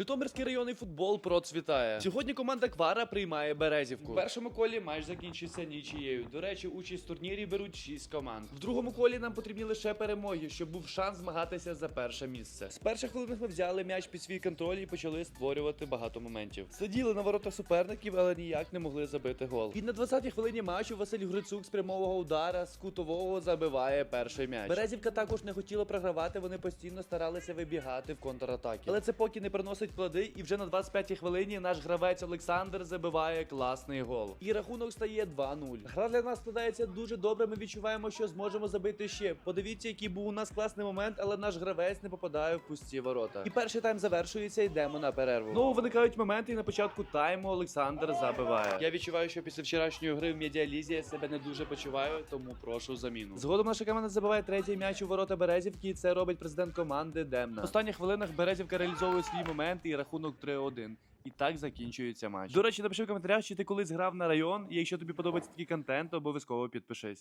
Житомирський районний футбол процвітає. Сьогодні команда Квара приймає Березівку. В першому колі матч закінчився нічією. До речі, участь в турнірі беруть 6 команд. В другому колі нам потрібні лише перемоги, щоб був шанс змагатися за перше місце. З перших хвилин ми взяли м'яч під свій контроль і почали створювати багато моментів. Сиділи на воротах суперників, але ніяк не могли забити гол. І на 20-й хвилині матчу Василь Грицук з прямого удара з кутового забиває перший м'яч. Березівка також не хотіла програвати, вони постійно старалися вибігати в контратаки. Але це поки не приносить плоди, і вже на 25-й хвилині наш гравець Олександр забиває класний гол. І рахунок стає 2-0. Гра для нас складається дуже добре. Ми відчуваємо, що зможемо забити ще. Подивіться, який був у нас класний момент, але наш гравець не попадає в пусті ворота. І перший тайм завершується, йдемо на перерву. Ну виникають моменти, і на початку тайму Олександр забиває. Я відчуваю, що після вчорашньої гри в медіалізі я себе не дуже почуваю, тому прошу заміну. Згодом наша команда забиває третій м'яч у ворота Березівки. і Це робить президент команди Демна. В останніх хвилинах Березівка реалізовує свій момент і рахунок 3-1. І так закінчується матч. До речі, напиши в коментарях, чи ти колись грав на район. І якщо тобі подобається такий контент, обов'язково підпишись.